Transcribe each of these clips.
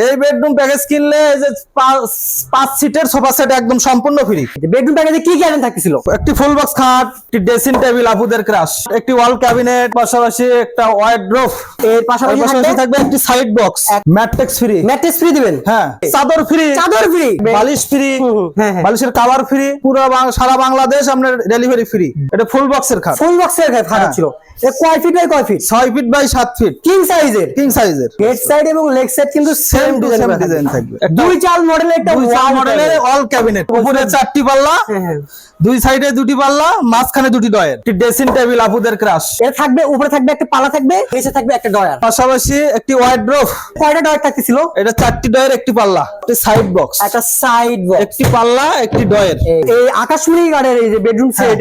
এই bedroom package কিনলে এই যে পাঁচ সিটের সোফা সেট একদম সম্পূর্ণ ফ্রি বেডরুম প্যাকেজে কি কি আইটেম থাকতেছিল? একটি ফুল বক্স খাট একটি ড্রেসিং টেবিল আপুদের ক্রাশ একটি ওয়াল ক্যাবিনেট পাশাপাশি একটা ওয়ার্ড্রোফ এর পাশাপাশি থাকবে একটি side box matrix free mattress free দিবেন? হ্যাঁ। চাদর ফ্রি চাদর ফ্রি বালিশ ফ্রি হ্যাঁ, হ্যাঁ। বালিশের কাভার ফ্রি পুরো সারা বাংলাদেশ আপনার ডেলিভারি ফ্রি এটা ফুল বক্সের খাট। ফুল বক্সের খাট হ্যাঁ। ছিল। কয় ফিট বাই কয় ফিট ছয় ফিট বাই সাত ফিট কিং সাইজের কিং সাইজের হেড সাইড এবং লেগ সাইড কিন্তু সেম সেম ডিজাইন ডিজাইন থাকবে। দুই চাল মডেলের একটা দুই ওয়াল মডেলের অল ক্যাবিনেট উপরে চারটি পাল্লা হ্যাঁ, হ্যাঁ। দুই সাইডে দুটি পাল্লা মাঝখানে দুটি ডয়ের একটি ড্রেসিং টেবিল আপুদের ক্রাশ এর থাকবে উপরে থাকবে একটা পালা থাকবে নিচে থাকবে একটা ডয়ার পাশাপাশি একটি কয়টা ডয়ার থাকতেছিল? এটা চারটি ডয়ের একটি পাল্লা। একটি সাইড বক্স একটা সাইড বক্স একটি পাল্লা একটি ডয়ের এই আকাশমণি গার্ডের এই যে বেডরুম হ্যাঁ। সেট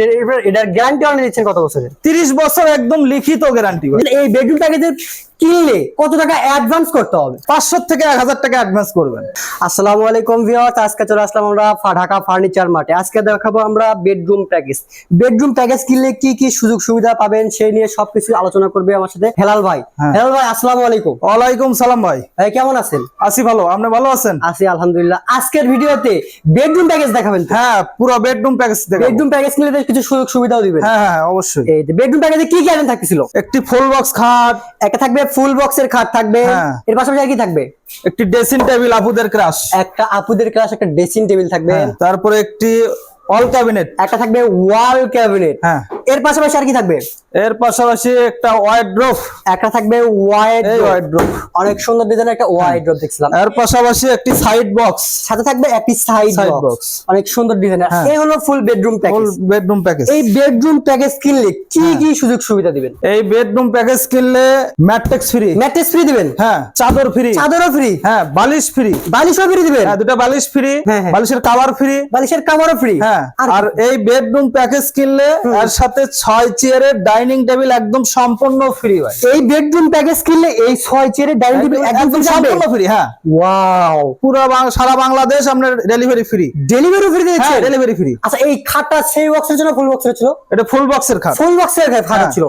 এটার গ্যারান্টি অনেক দিচ্ছেন কত বছরের? তিরিশ বছর একদম লিখিত গ্যারান্টি এই বেডরুম প্যাকেজের কিনলে কত টাকা অ্যাডভান্স করতে হবে? পাঁচশো থেকে এক হাজার টাকা অ্যাডভান্স করবেন। আসসালামু আলাইকুম ভিউয়ার্স আজকে চলে আসলাম আমরা ঢাকা ফার্নিচার মার্টে আজকে দেখাবো আমরা বেডরুম প্যাকেজ বেডরুম প্যাকেজ কিনলে কি কি সুযোগ সুবিধা পাবেন সেই নিয়ে সবকিছু আলোচনা করবে আমার সাথে হেলাল ভাই। হ্যাঁ। হেলাল ভাই আসসালামু আলাইকুম। ওয়ালাইকুম সালাম ভাই। ভাই কেমন আছেন? আছি ভালো আপনি ভালো আছেন? আছি আলহামদুলিল্লাহ। আজকের ভিডিওতে বেডরুম প্যাকেজ দেখাবেন হ্যাঁ পুরো বেডরুম প্যাকেজ দেখাবো। বেডরুম প্যাকেজ কিনলে কিছু সুযোগ সুবিধাও দিবেন। হ্যাঁ হ্যাঁ অবশ্যই। এই বেডরুম প্যাকেজে কি কি আইটেম থাকতেছিল? একটি ফুল বক্স খাট। একটা থাকবে ফুল বক্সের খাট থাকবে। হ্যাঁ। এর পাশাপাশি আর কি থাকবে? একটি ড্রেসিং টেবিল আপুদের ক্রাশ একটা আপুদের ক্রাশ একটা ড্রেসিং টেবিল থাকবে। তারপরে একটি অল ক্যাবিনেট একটা থাকবে ওয়াল ক্যাবিনেট হ্যাঁ। এর পাশাপাশি আর কি থাকবে? এর পাশাপাশি একটা ওয়ার্ড্রোফ একটা থাকবে ওয়াইড এই ওয়ার্ড্রোফ অনেক সুন্দর ডিজাইনের একটা ওয়াইড ড্রপ দেখছিলাম। এর পাশাপাশি একটি সাইড বক্স সাথে থাকবে একটি সাইড বক্স অনেক সুন্দর ডিজাইনের হ্যাঁ। এই হলো full bedroom package full bedroom package এই বেডরুম প্যাকেজ কিনলে কি হ্যাঁ। কি সুযোগ সুবিধা দিবেন? এই বেডরুম প্যাকেজ কিনলে ম্যাট্রিক্স ফ্রি ম্যাট্রেস ফ্রি দিবেন? হ্যাঁ চাদর ফ্রি চাদরও ফ্রি হ্যাঁ বালিশ ফ্রি বালিশও ফ্রি দিবেন? হ্যাঁ দুটো বালিশ ফ্রি হ্যাঁ, হ্যাঁ। বালিশের কাভার ফ্রি বালিশের কাভারও ফ্রি হ্যাঁ আর আর এই বেডরুম প্যাকেজ কিনলে এর সাথে ছয় চেয়ারের ডাইনিং টেবিল একদম সম্পূর্ণ ফ্রি হয় এই বেডরুম প্যাকেজ কিনলে এই ছয় চেয়ারের ডাইনিং টেবিল একদম সম্পূর্ণ ফ্রি হ্যাঁ। ওয়াও পুরো সারা বাংলাদেশ আপনার ডেলিভারি ফ্রি ডেলিভারি ফ্রি হ্যাঁ দিয়েছে ডেলিভারি ফ্রি আচ্ছা এই খাটটা সেই বক্সের ছিল ফুল বক্সের ছিল? এটা ফুল বক্সের খাট। ফুল বক্সের খাট হ্যাঁ। ছিল।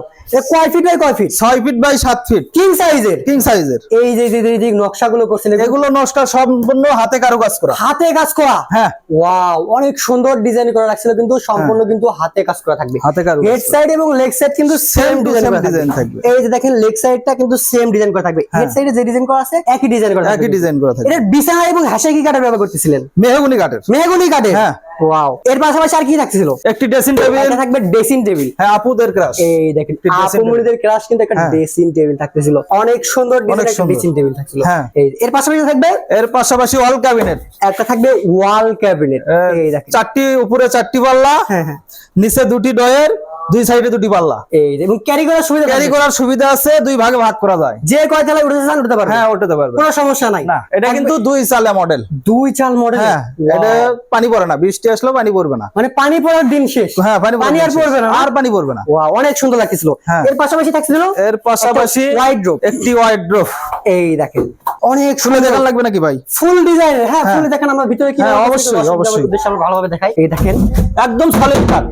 কয় ফিট বাই কয় ফিট ছয় ফিট বাই সাত ফিট কিং সাইজের কিং সাইজের এই যে যে যে- যে নকশাগুলো করছেন এগুলো এগুলো নমস্কার সম্পূর্ণ হাতে কারুকাজ করা। হাতে কাজ করা? হ্যাঁ। ওয়াও অনেক সুন্দর ডিজাইন করা রাখছিল কিন্তু সম্পূর্ণ কিন্তু হাতে কাজ করা থাকবে। হাতে কারুকাজ হেড সাইড এবং লেগ সাইড কিন্তু সেম ডিজাইন থাকবে। থাকবে। এই যে দেখেন লেগ সাইডটা কিন্তু সেম ডিজাইন করা থাকবে। হেড সাইডে যে ডিজাইন করা আছে একই ডিজাইন করা একই ডিজাইন করা থাকে এটা বিছানা এবং হাসে কি কাঠের ব্যবহার করতেছিলেন? মেহগুনি কাঠের। মেহগনি কাঠের? হ্যাঁ। ওয়াও এর পাশাপাশি আর কি থাকতেছিল? একটি ড্রেসিং টেবিল থাকবে ড্রেসিং টেবিল হ্যাঁ আপুদের ক্রাশ এই দেখেন একটি ক্রাশ কিন্তু একটা হ্যাঁ। ড্রেসিং টেবিল থাকতেছিল। অনেক সুন্দর ডিজাইন একটা ড্রেসিং টেবিল থাকছিল। হ্যাঁ। এই এর পাশাপাশি থাকবে? এর পাশাপাশি ক্যাবিনেট একটা থাকবে ওয়াল ক্যাবিনেট এই দেখেন। চারটি উপরে চারটি পাল্লা। হ্যাঁ হ্যাঁ। নিচে দুটি ডয়ের দুই সাইডে দুটি পাল্লা। এই এবং ক্যারি করার সুবিধা ক্যারি করার সুবিধা আছে দুই ভাগে ভাগ করা যায়। যে কয় তলায় উঠতে চান উঠতে পারবে। হ্যাঁ ওঠাতে পারবে। কোনো সমস্যা নাই। না এটা কিন্তু দুই চালে মডেল দুই চাল মডেল হ্যাঁ এটা পানি পড়ে না বৃষ্টি আসলেও পানি পড়বে না। মানে পানি পড়ার দিন শেষ। হ্যাঁ পানি পানি আর। পড়বে না আর পানি পড়বে না। ওয়া অনেক সুন্দর লাগতেছিল। হ্যাঁ। এর পাশাপাশি থাকছিল এর পাশাপাশি wardrobe। একটি ওয়াইড্রোপ এই দেখেন অনেক শুনে দেখান লাগবে নাকি ভাই? ফুল ডিজাইন হ্যাঁ ফুল দেখেন আমরা ভিতরে কি হ্যাঁ, অবশ্যই, অবশ্যই। ভালোভাবে দেখাই। এই দেখেন একদম সলিড কাঠ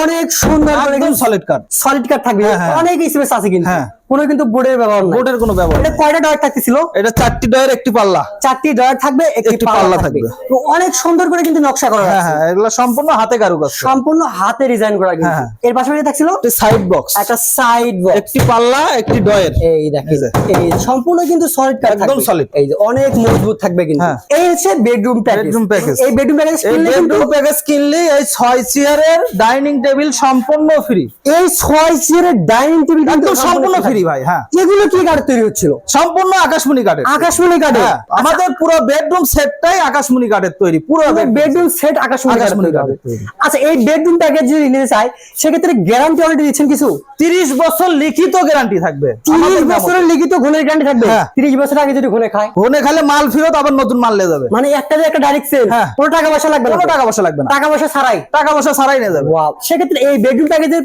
অনেক সুন্দর একদম সলিড কাঠ সলিড কাট থাকবে হ্যাঁ, হ্যাঁ। অনেক স্পেস আছে কিন্তু হ্যাঁ। কোনো কিন্তু বোর্ডের ব্যবহার নাই। বোটের কোনো ব্যবহার এটা কয়টা ডয়ার থাকতেছিল? এটা চারটি ডয়ের একটি পাল্লা। চারটি ডয়ার থাকবে একটি পাল্লা থাকবে। অনেক সুন্দর করে কিন্তু নকশা করা হ্যাঁ হ্যাঁ এগুলো সম্পূর্ণ হাতে কারুকাজ সম্পূর্ণ হাতে ডিজাইন করা কিন্তু। হ্যাঁ, এর পাশাপাশি থাকছিল? সাইড বক্স একটা সাইড বক্স একটি পাল্লা একটি ডয়ের এই দেখেন। এই সম্পূর্ণ কিন্তু সলিড কাট একদম solid। এই যে অনেক মজবুত থাকবে কিন্তু। হ্যাঁ। এই হচ্ছে বেডরুম প্যাকেজ Bedroom package। এই বেডরুম প্যাকেজ কিনলে বেডরুম প্যাকেজ কিনলে এই ছয় চেয়ারের ডাইনিং টেবিল সম্পূর্ণ ফ্রি এই ছয় চেয়ারের ডাইনিং টেবিল কিন্তু সম্পূর্ণ ফ্রি ভাই হ্যাঁ। এগুলো কি তৈরি হচ্ছিল? সম্পূর্ণ আকাশমণি কাঠের আকাশমণি হ্যাঁ, আমাদের পুরো বেডরুম সেটটাই আকাশমণি কাঠের তৈরি পুরো বেডরুম সেট আকাশমণি কাঠের তৈরি। তৈরি। আচ্ছা এই বেডরুম প্যাকেজ যদি নিতে চাই সেক্ষেত্রে গ্যারান্টি অলরেডি দিচ্ছেন কিছু? তিরিশ বছর লিখিত গ্যারান্টি থাকবে। তিরিশ আমাদের বছরের লিখিত ঘুণের গ্যারান্টি থাকবে? হ্যাঁ। তিরিশ বছর আগে যদি ঘুণে খায়? খালে মাল ফেরত আবার নতুন মাল নিয়ে যাবে। মানে একটা যে একটা ডাইরেক্ট সেল হ্যাঁ। কোনো টাকা পয়সা লাগবে না কোনো টাকা পয়সা লাগবে না। টাকা পয়সা ছাড়াই? টাকা পয়সা ছাড়াই নিয়ে যাবে। ওয়াও সেক্ষেত্রে এই বেডরুম প্যাকেজের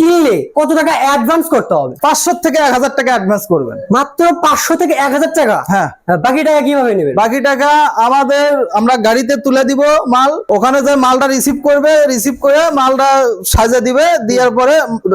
কিনলে কত টাকা অ্যাডভান্স করতে হবে? পাঁচশো থেকে এক হাজার টাকা অ্যাডভান্স করবেন। মাত্র পাঁচশো থেকে এক হাজার টাকা? হ্যাঁ। বাকি টাকা কীভাবে নেবেন? বাকি টাকা আমাদের আমরা গাড়িতে তুলে দিব মাল। ওখানে যে মালটা রিসিভ করবে রিসিভ করে মালটা সাজে দিবে দেওয়ার পরে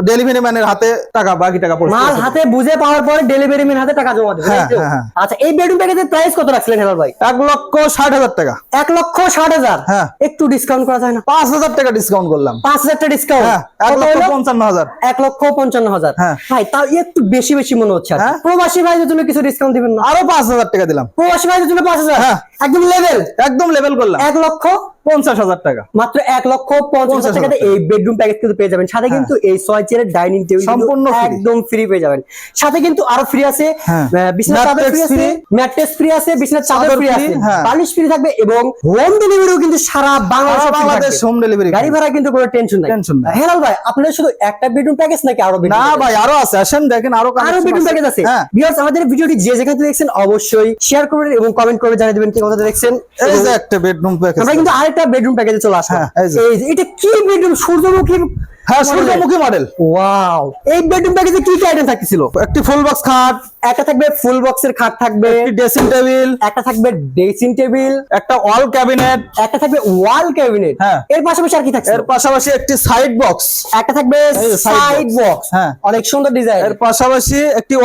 ডেলিভারি ম্যানের হাতে টাকা বাকি টাকা পৌঁছে মাল হাতে বুঝে পাওয়ার পরে ডেলিভারি ম্যান হাতে টাকা জমা দেবে হ্যাঁ, হ্যাঁ, হ্যাঁ। আচ্ছা এই বেডরুম প্যাকেজের প্রাইস কত রাখছিলেন হেলাল ভাই? এক লক্ষ ষাট হাজার টাকা। এক লক্ষ ষাট হাজার? হ্যাঁ। একটু ডিসকাউন্ট করা যায় না? পাঁচ হাজার টাকা ডিসকাউন্ট করলাম। পাঁচ হাজার টাকা ডিসকাউন্ট হ্যাঁ এক লক্ষ পঞ্চান্ন হাজার। এক লক্ষ পঞ্চান্ন হাজার হ্যাঁ। ভাই তাও একটু বেশি বেশি মনে হচ্ছে। হ্যাঁ। প্রবাসী ভাইদের জন্য কিছু ডিসকাউন্ট দিবেন না আরও পাঁচ হাজার টাকা দিলাম প্রবাসী ভাইদের জন্য পাঁচ হাজার হ্যাঁ। একদম লেভেল একদম লেভেল করলাম এক লক্ষ পঞ্চাশ হাজার টাকা। মাত্র এক লক্ষ পঞ্চাশ টাকাতে এই বেডরুম প্যাকেজ কিন্তু পেয়ে যাবেন। সাথে কিন্তু এই ছয় চেয়ারের ডাইনিং টেবিল সম্পূর্ণ একদম ফ্রি পেয়ে যাবেন। সাথে কিন্তু আরও ফ্রি আছে হ্যাঁ। আহ, বিছানার চাদর ফ্রি আছে ম্যাট্রেস ফ্রি আছে বিছানার চাদর ফ্রি আছে হ্যাঁ। বালিশ ফ্রি থাকবে এবং হোম ডেলিভারিও কিন্তু সারা বাংলাদেশে বাংলাদেশ হোম ডেলিভারি গাড়ি ভাড়া কিন্তু কোনো টেনশন নাই। Tension নাই। হেলাল ভাই আপনাদের শুধু একটা বেডরুম প্যাকেজ নাকি আরও না ভাই আরও আছে। আসেন দেখেন আরও আরও বেডরুম প্যাকেজ আছে। হ্যাঁ। ভিউয়ার্স আমাদের ভিডিওটি যে যেখানে দেখছেন অবশ্যই শেয়ার করবেন এবং কমেন্ট করে জানিয়ে দিবেন কি কথা দেখছেন। এই যে একটা বেডরুম প্যাকেজ আমরা কিন্তু আরেকটা বেডরুম প্যাকেজে চলে আসলাম হ্যাঁ, যে। এই যে, এটা কি বেডরুম সূর্যমুখী হ্যাঁ সূর্যমুখী মডেল ওয়াও এই বেডরুম প্যাকেজে কি কি আইটেম থাকতেছিল? একটি ফুল বক্স খাট। একটা থাকবে ফুল বক্সের খাট থাকবে। একটি ড্রেসিং টেবিল একটা থাকবে ড্রেসিং টেবিল একটা ওয়াল ক্যাবিনেট একটা থাকবে ওয়াল ক্যাবিনেট হ্যাঁ। এর পাশাপাশি আর কি থাকছে? এর পাশাপাশি একটি সাইড বক্স একটা থাকবে এই যে side সাইড বক্স হ্যাঁ। অনেক সুন্দর ডিজাইন এর পাশাপাশি একটি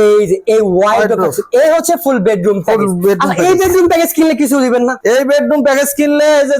এই যে এই ওয়াইড Wardrobe। এই হচ্ছে ফুল বেডরুম প্যাকেজ এই। বেডরুম প্যাকেজ কিনলে কিছু দিবেন না? এই বেডরুম প্যাকেজ কিনলে যে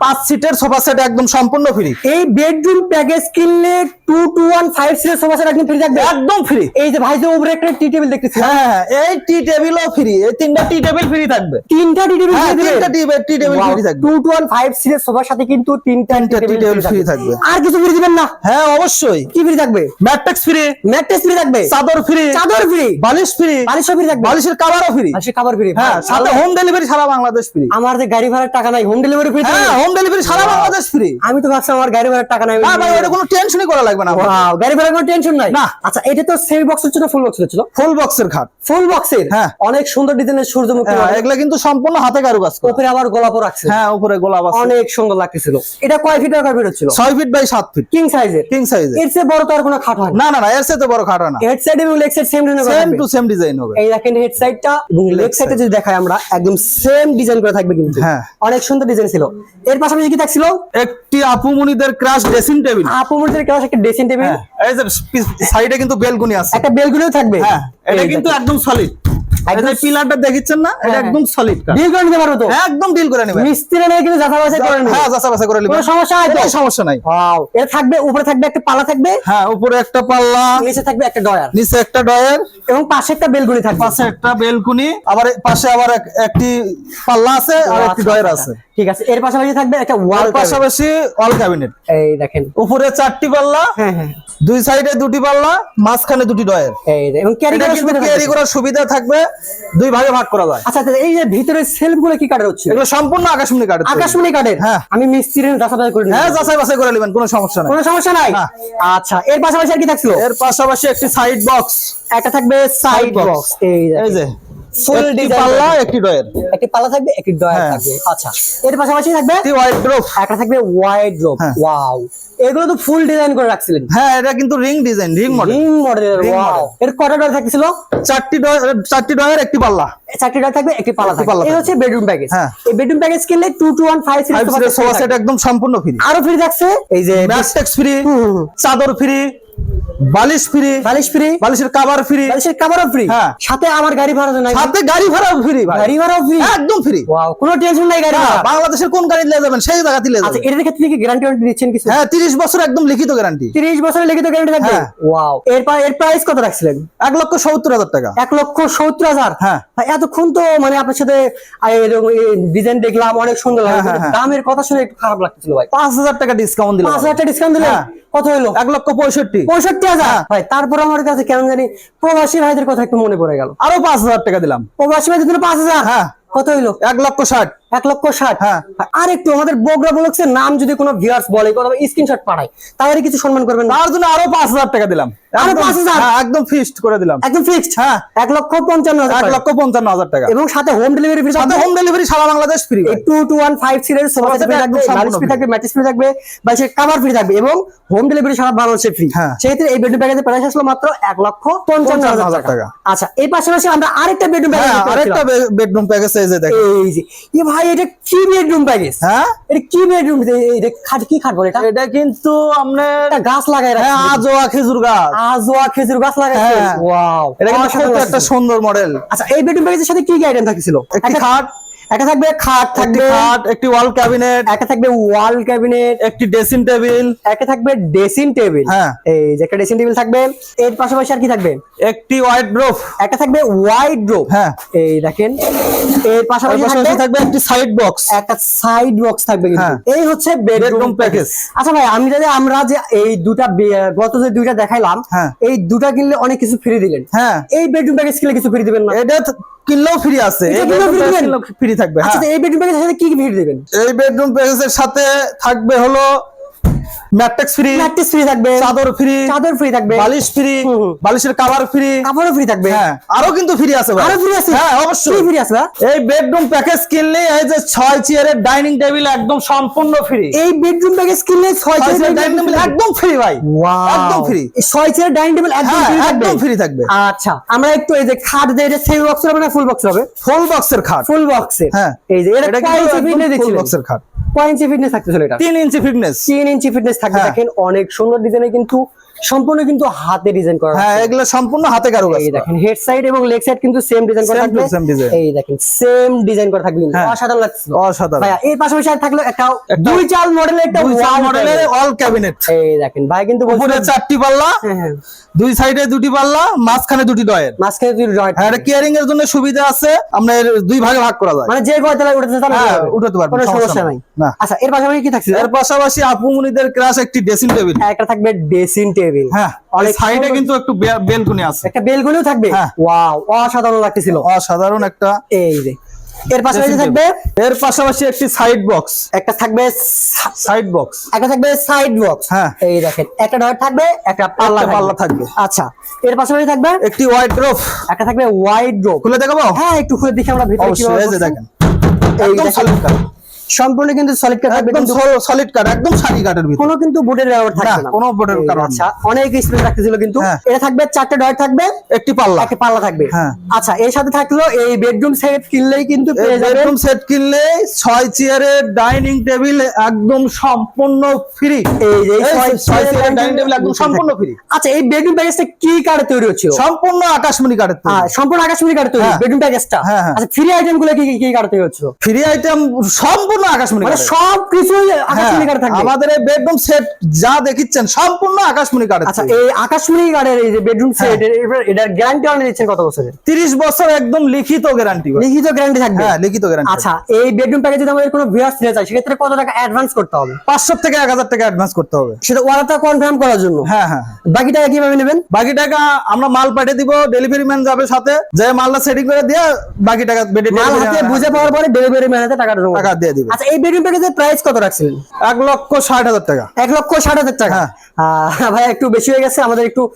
পাঁচ সিটের সোফা সেট একদম সম্পূর্ণ ফ্রি এই বেডরুম প্যাকেজ কিনলে টু টু ওয়ান ফাইভ সিটের সোফা সেট একদম ফ্রি থাকবে। একদম ফ্রি এই যে ভাই যে উপরে একটা টি টেবিল দেখতেছি। হ্যাঁ হ্যাঁ, এই টি টেবিলও ফ্রি এই তিনটা টি টেবিল ফ্রি থাকবে। তিনটা টি টেবিল হ্যাঁ তিনটা টি টি টেবিল ফ্রি থাকবে। টু টু ওয়ান ফাইভ সিটের সোফার সাথে কিন্তু তিনটা তিনটা টি টেবিল ফ্রি থাকবে। থাকবে। আর কিছু ফ্রি দিবেন না? হ্যাঁ অবশ্যই। কি ফ্রি থাকবে? ম্যাট্রিক্স ফ্রি ম্যাট্রেস ফ্রি থাকবে। চাদর ফ্রি চাদর ফ্রি বালিশ ফ্রি বালিশও ফ্রি থাকবে। বালিশের কাভারও ফ্রি বালিশের খাবার ফ্রি হ্যাঁ সাথে হোম ডেলিভারি সারা বাংলাদেশ ফ্রি আমার যে গাড়ি ভাড়ার টাকা নাই হোম ডেলিভারি ফ্রি হ্যাঁ হোম ডেলিভারি সারা বাংলাদেশ ফ্রি আমি তো ভাবছি আমার গাড়ি ভাড়ার টাকা নাই। না ভাই ওটা কোনো টেনশনই করা লাগবে না Wow, গাড়ি কোনো টেনশন নাই? না। আচ্ছা এটা তো সেমি বক্সের ছিল ফুল বক্সের ছিল? ফুল বক্সের খাট। ফুল বক্সের হ্যাঁ। অনেক সুন্দর ডিজাইনের সূর্যমুখী হ্যাঁ এগুলা কিন্তু সম্পূর্ণ হাতে করা। উপরে আবার গোলাপও রাখছে। হ্যাঁ উপরে গোলাপ আছে। অনেক সুন্দর লাগতেছিল। এটা কয় ফিট আর কয় ফিট বাই সাত ফিট কিং সাইজের কিং সাইজের এর। চেয়ে বড় তো আর কোনো খাট হয় না। না না এর সাথে বড় খাট হয় না। হেড সাইড এবং leg side same design same to same design হবে। এই দেখেন হেড সাইডটা এবং লেগ সাইডটা যদি দেখাই আমরা একদম সেম ডিজাইন করে থাকবে কিন্তু। হ্যাঁ। অনেক সুন্দর ডিজাইন ছিল। এর পাশাপাশি কি থাকছিল? একটি আপুমনিদের ক্রাশ ড্রেসিং টেবিল আপুমুরদের ক্লাস একটা ড্রেসিং টেবিল এই যে সাইডে কিন্তু বেলকনি আছে। একটা বেলকনিও থাকবে? হ্যাঁ এটা কিন্তু একদম সলিড একদম একদম পিলারটা দেখিচ্ছেন না এটা একদম সলিড ডিল করে নিতে পারব তো? একদম ডিল করে নেবেন মিস্ত্রি নেই কিন্তু যাতা বাছাই করে নেবে। হ্যাঁ যাচা বাছা করে নেবেন কোনো সমস্যা নাই তো? সমস্যা নাই। ওয়াও এর থাকবে উপরে থাকবে একটা পালা থাকবে? হ্যাঁ উপরে একটা পাল্লা। নিচে থাকবে একটা ডয়ার নিচে একটা ডয়ার এবং পাশে একটা বেলগুলি থাকবে। পাশে একটা বেলকুনি। আবার পাশে আবার একটি পাল্লা আছে আর একটি আচ্ছা, ডয়ার আচ্ছা, আছে। ঠিক আছে এর পাশাপাশি থাকবে একটা ওয়াল পাশাপাশি অল ক্যাবিনেট এই দেখেন। উপরে চারটি পাল্লা হ্যাঁ হ্যাঁ। দুই সাইডে দুটি পাল্লা মাঝখানে দুটি ডয়ার এই এবং ক্যারি করার সুবিধা থাকবে। দুই ভাগে ভাগ করা যায়। আচ্ছা এই যে ভিতরের সেলফগুলো কি কাটার হচ্ছে? এগুলো সম্পূর্ণ আকাশমণি কাঠ আকাশমণি কাঠের? হ্যাঁ। আমি মিস্ত্রির যাচাই করে হ্যাঁ যাচাই বাছাই করে নেবেন কোনো সমস্যা নাই। কোনো সমস্যা নাই? আচ্ছা এর পাশাপাশি আর কি থাকছিল? এর পাশাপাশি একটি সাইড বক্স একটা থাকবে সাইড বক্স এই এই যে। ফুল পাল্লা একটি ডয়ার একটি পাল্লা থাকবে একটি ডয়ার হ্যাঁ। থাকবে। আচ্ছা এর পাশাপাশি থাকবে একটি একটা থাকবে ওয়াইড হ্যাঁ। ওয়াও এগুলো তো ফুল ডিজাইন করে রাখছিলেন। হ্যাঁ এটা কিন্তু ring design ring model ring মডেলের ওয়াও এর ডয়ার থাকছিল? চারটি ডয়ার চারটি ডয়ার একটি পাল্লা। চারটি ডয়ার থাকবে একটি পাল্লা থাকবে। পাল্লা এই হচ্ছে বেডরুম প্যাকেজ হ্যাঁ। এই বেডরুম প্যাকেজ কিনলে 2215 ফাইভ সিটের সোফা সেট একদম সম্পূর্ণ ফ্রি আরও ফ্রি থাকছে? এই যে ম্যাট্রেক্স ফ্রি। চাদর ফ্রি বালিশ ফ্রি বালিশ ফ্রি বালিশের কাবার ফ্রি বালিশের কাবারও ফ্রি হ্যাঁ। সাথে আমার গাড়ি ভাড়া নাই। সাথে গাড়ি ভাড়াও ফ্রি গাড়ি ভাড়াও ফ্রি একদম ফ্রি ওয়াও কোনো টেনশন নাই গাড়ি হ্যাঁ, বাংলাদেশের কোন গাড়ি নিয়ে যাবেন সেই জায়গা দিলে আচ্ছা এর ক্ষেত্রে কি গ্যারান্টি ওয়ারেন্টি দিচ্ছেন কিছু? হ্যাঁ 30 বছর একদম লিখিত গ্যারান্টি 30 বছরের লিখিত গ্যারান্টি থাকবে? হ্যাঁ। ওয়াও এর এর প্রাইস কত রাখছিলেন? 1 লক্ষ 70 হাজার টাকা। 1 লক্ষ 70 হাজার? হ্যাঁ। এতক্ষণ তো মানে আপনার সাথে ডিজাইন দেখলাম অনেক সুন্দর হ্যাঁ, লাগছে দামের কথা শুনে একটু খারাপ লাগছিল ভাই। 5000 টাকা ডিসকাউন্ট দিলাম 5000 টাকা ডিসকাউন্ট দিলে কত হলো? 1 লক্ষ 65 65 টাকা। হয় তারপর আমার কাছে কেন জানি প্রবাসী ভাইদের কথা একটু মনে পড়ে গেল। আরও পাঁচ হাজার টাকা দিলাম। প্রবাসী ভাইদের জন্য পাঁচ হাজার? হ্যাঁ। কত হইল? এক লক্ষ ষাট। এক লক্ষ ষাট হ্যাঁ। আর একটু আমাদের বগরা ব্লগসের নাম যদি কোনো ভিউয়ার্স বলে অথবা স্ক্রিনশট পাঠায় তাহলে কিছু সম্মান করবেন তার জন্য আরও পাঁচ হাজার টাকা দিলাম। আরও একদম- 5,000? হ্যাঁ, একদম ফিক্সড করে দিলাম। একদম ফিক্সড হ্যাঁ। এক লক্ষ পঞ্চান্ন এক লক্ষ পঞ্চান্ন হাজার টাকা। এবং সাথে হোম ডেলিভারি ফ্রি সাথে হোম ডেলিভারি সারা Bangladesh free two two one five serial sofa sofa set থাকবে একদম ফ্রি থাকবে ম্যাট্রেস ফ্রি থাকবে বালিশের কাভার ফ্রি থাকবে। এবং হোম ডেলিভারি সারা বাংলাদেশে ফ্রি হ্যাঁ। সেক্ষেত্রে এই বেডরুম প্যাকেজের প্রাইস আসলো মাত্র এক লক্ষ পঞ্চান্ন হাজার টাকা। আচ্ছা এই পাশাপাশি আমরা আরেকটা বেডরুম প্যাকেজ হ্যাঁ আরেকটা বেডরুম প্যাকেজ এই যে দেখেন এই যে এ ভাই এটা কি বেডরুম প্যাকেজ হ্যাঁ? এটা কি বেডরুম এটা খাট কি খাট বলে এটা? এটা কিন্তু আপনার একটা গাছ লাগাই হ্যাঁ আজোয়া খেজুর গাছ। আজোয়া খেজুর গাছ লাগাইছে। হ্যাঁ। ওয়াও এটা কিন্তু একটা সুন্দর মডেল আচ্ছা এই বেডরুম প্যাকেজের সাথে কি কি আইটেম থাকছিল একটা- খাট একটা থাকবে খাট থাকবে খাট একটি ওয়াল ক্যাবিনেট একটা থাকবে ওয়াল ক্যাবিনেট একটি ড্রেসিং টেবিল একটা থাকবে ড্রেসিং টেবিল হ্যাঁ। এই যে একটা ড্রেসিং টেবিল থাকবে এর পাশাপাশি আর কি থাকবে? একটি হোয়াইট রোফ একটা থাকবে ওয়াইড ড্রপ হ্যাঁ। এই দেখেন এর পাশাপাশি থাকবে একটি সাইড বক্স একটা সাইড বক্স থাকবে কিন্তু। হ্যাঁ। এই হচ্ছে বেডরুম প্যাকেজ আচ্ছা ভাই আমি যদি আমরা যে এই দুটা গত যে দুইটা দেখাইলাম হ্যাঁ। এই দুটা কিনলে অনেক কিছু ফ্রি দিলেন। হ্যাঁ। এই বেডরুম প্যাকেজ কিনলে কিছু ফ্রি দিবেন না? এটা কিনলেও ফ্রি আছে? ফ্রি থাকবে আচ্ছা হ্যাঁ এই বেডরুম প্যাকেজের সাথে কি কি ফ্রি দিবেন? এই বেডরুম প্যাকেজের সাথে থাকবে হলো ম্যাট্রিক্স ফ্রি ফ্রি থাকবে। চাদর ফ্রি চাদর ফ্রি থাকবে। বালিশ ফ্রি। বালিশের কাভার ফ্রি কাপড়ও ফ্রি থাকবে। হ্যাঁ আরও কিন্তু ফ্রি আছে ভাই। আরও ফ্রি আছে? হ্যাঁ অবশ্যই। ফ্রি আছে এই বেডরুম প্যাকেজ কিনলে এই যে ছয় চেয়ারের ডাইনিং টেবিল একদম সম্পূর্ণ ফ্রি এই বেডরুম প্যাকেজ কিনলে ছয় ছয় চেয়ারের চেয়ারের ডাইনিং টেবিল একদম ফ্রি ভাই। একদম ফ্রি ছয় চেয়ার ডাইনিং টেবিল একদম হ্যাঁ ফ্রি থাকবে। একদম ফ্রি থাকবে। আচ্ছা আমরা একটু এই যে খাট দিয়ে এটা সেমি বক্স হবে না ফুল বক্স হবে? ফুল বক্সের খাট। ফুল বক্সে হ্যাঁ। এই যে এটা কয় ইঞ্চি ফিটনেস ফুল বক্সের খাট। কয় ইঞ্চি ফিটনেস থাকতেছিল এটা? তিন ইঞ্চি ফিটনেস তিন ইঞ্চি ফিটনেস থাকবে হ্যাঁ। দেখেন অনেক সুন্দর ডিজাইনে কিন্তু সম্পূর্ণ কিন্তু হাতে ডিজাইন করা হ্যাঁ এগুলো সম্পূর্ণ হাতে কারুকাজ এই দেখেন হেড সাইড এবং লেগ সাইড কিন্তু সেম ডিজাইন করা থাকবে। same design। এই দেখেন সেম ডিজাইন করা থাকবে হ্যাঁ। অসাধারণ লাগছে। অসাধারণ। ভাইয়া এই পাশাপাশি আর থাকল একটা দুই চাল মডেলের একটা দুই wall মডেলের অল ক্যাবিনেট এই দেখেন ভাই কিন্তু উপরে চারটি পাল্লা হ্যাঁ, হ্যাঁ। দুই সাইডে দুটি পাল্লা মাঝখানে দুটি ডয়ের মাঝখানে দুই জয়েন্ট হ্যাঁ এটা কেয়ারিং এর জন্য সুবিধা আছে আমরা এর দুই ভাগে ভাগ করা যায়। মানে যে কয়তলায় উঠতে চান হ্যাঁ, উঠতে পারবেন, কোনো সমস্যা নাই। আচ্ছা এর পাশাপাশি কি থাকছে? এর পাশাপাশি আপুমনিদের ক্রাশ একটি ড্রেসিং টেবিল একটা থাকবে ড্রেসিং টেবিল হ্যাঁ অনেক সাইডে কিন্তু একটু বেলকুনি আছে। একটা বেলকনিও থাকবে? হ্যাঁ। ওয়াও অসাধারণ লাগতেছিল। অসাধারণ একটা এই যে। এর পাশাপাশি থাকবে? এর পাশাপাশি একটি সাইড বক্স একটা থাকবে সাইড বক্স একটা থাকবে সাইড বক্স হ্যাঁ। এই দেখেন একটা ডয়ার থাকবে একটা পাল্লা পাল্লা থাকবে। আচ্ছা এর পাশাপাশি থাকবে? একটি হোয়াইট রোফ একটা থাকবে ওয়াইড ড্রপ খুলে দেখাবো? হ্যাঁ একটু খুলে দেখি আমরা ভিতরে যে করছে। দেখেন। এই দেখেন। কাঠ সম্পূর্ণ কিন্তু সলিড কাট থাকবে একদম সলিড কাঠ একদম সারি কাঠের ভিতর। কোনো কিন্তু বোর্ডের ব্যবহার থাকবে না, কোনো এই, কারণ আচ্ছা অনেক স্পেস রাখতেছিল কিন্তু। হ্যাঁ। এটা থাকবে চারটে ডয়ার থাকবে একটি পাল্লা। একটা পাল্লা থাকবে। হ্যাঁ। আচ্ছা এর সাথে থাকল এই বেডরুম সেট কিনলেই কিন্তু পেয়ে যাবেন। বেডরুম সেট কিনলে ছয় চেয়ারের ডাইনিং টেবিল একদম সম্পূর্ণ ফ্রি এই যে এই এই ছয় ছয় চেয়ারের চেয়ারের ডাইনিং টেবিল একদম সম্পূর্ণ ফ্রি আচ্ছা এই বেডরুম প্যাকেজটা কি কার্ডে তৈরি হচ্ছিল সম্পূর্ণ আকাশমণি কাঠের হ্যাঁ, সম্পূর্ণ আকাশমণি কার্ডে তৈরি। বেডরুম প্যাকেজটা হ্যাঁ। আচ্ছা ফ্রি আইটেমগুলো কি কি- কি কার্ডে তৈরি হচ্ছিল ফ্রি আইটেম সম্পূর্ণ আকাশমণি মানে সব কিছুই আকাশমণি হ্যাঁ, থাকবে। আমাদের এই বেডরুম সেট যা দেখিচ্ছেন সম্পূর্ণ আকাশমণি কাঠের আচ্ছা এই আকাশমণি কার্ডের এই যে বেডরুম হ্যাঁ। সেট এটার গ্যারান্টি অনেক দিচ্ছেন কত বছরের? তিরিশ বছর একদম লিখিত গ্যারান্টি লিখিত গ্যারান্টি থাকবে? হ্যাঁ লিখিত গ্যারান্টি আচ্ছা এই বেডরুম প্যাকেজ যদি আমাদের কোনো ভিউয়ার্স নিতে চায় সেক্ষেত্রে কত টাকা অ্যাডভান্স করতে হবে? পাঁচশো থেকে এক হাজার টাকা অ্যাডভান্স করতে হবে। সেটা অর্ডারটা কনফার্ম করার জন্য? হ্যাঁ হ্যাঁ হ্যাঁ। বাকি টাকা কীভাবে নেবেন? বাকি টাকা আমরা মাল পাঠিয়ে দিব ডেলিভারি ম্যান যাবে সাথে যে মালটা সেটিং করে দিয়ে বাকি টাকা মাল হাতে বুঝে পাওয়ার পরে ডেলিভারি ম্যান হাতে টাকাটা জমা টাকা দিয়ে দিবে। আচ্ছা এই বেডরুম প্যাকেজের প্রাইস কত রাখছিলেন? এক লক্ষ ষাট হাজার টাকা। এক লক্ষ ষাট হাজার টাকা? হ্যাঁ। ভাই একটু বেশি হয়ে গেছে আমাদের একটু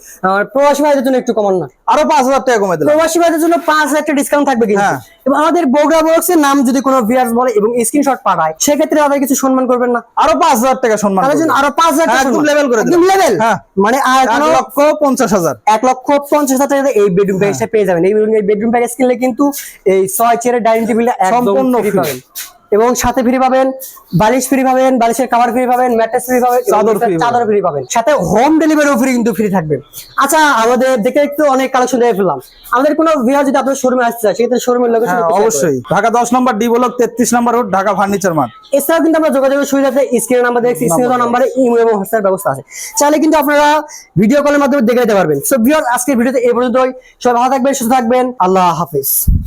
প্রবাসী ভাইদের জন্য একটু কমান না। আরও পাঁচ হাজার টাকা কমে দিলাম। প্রবাসী ভাইদের জন্য পাঁচ হাজার টাকা ডিসকাউন্ট থাকবে কিন্তু। হ্যাঁ। এবং আমাদের বগুড়া বক্সের নাম যদি কোনো ভিউয়ার্স বলে এবং স্ক্রিনশট পাঠায় সেক্ষেত্রে তাদের কিছু সম্মান করবেন না। আরও পাঁচ হাজার টাকা সম্মান তাদের জন্য আরও পাঁচ হাজার টাকা একদম সম্মান। করে দিলাম। হ্যাঁ। মানে এক লক্ষ পঞ্চাশ হাজার। এক লক্ষ পঞ্চাশ হাজার টাকা এই বেডরুম প্যাকেজটা পেয়ে যাবেন। এই বেডরুম- প্যাকেজ কিনলে কিন্তু এই ছয় চেয়ারের ডাইনিং একদম সম্পূর্ণ পাবেন। এবং সাথে ফ্রি পাবেন বালিশ ফ্রি পাবেন বালিশের কাভার ফ্রি পাবেন ম্যাট্রেস ফ্রি পাবেন চাদর free চাদর ফ্রি পাবেন। সাথে হোম ডেলিভারিও ফ্রি কিন্তু ফ্রি থাকবে। আচ্ছা আমাদের দেখে একটু অনেক কালেকশন দেখে ফেললাম। আমাদের কোনো ভিউয়ার যদি আপনার শোরুমে আসতে চায় সেক্ষেত্রে শোরুমের লোকেশন হ্যাঁ অবশ্যই। ঢাকা দশ নম্বর ডি ব্লক তেত্রিশ নম্বর রোড ঢাকা ফার্নিচার মার্ট এছাড়াও কিন্তু আমরা যোগাযোগের সুবিধা আছে স্ক্রিনের নাম্বার দেখছি স্ক্রিনের নাম্বারে ইমো এবং হোয়াটসঅ্যাপ ব্যবস্থা আছে। চাইলে কিন্তু আপনারা ভিডিও কলের মাধ্যমে দেখে নিতে পারবেন। সো ভিউয়ার আজকের ভিডিওতে এই পর্যন্তই। সবাই ভালো থাকবেন সুস্থ থাকবেন। আল্লাহ হাফিজ।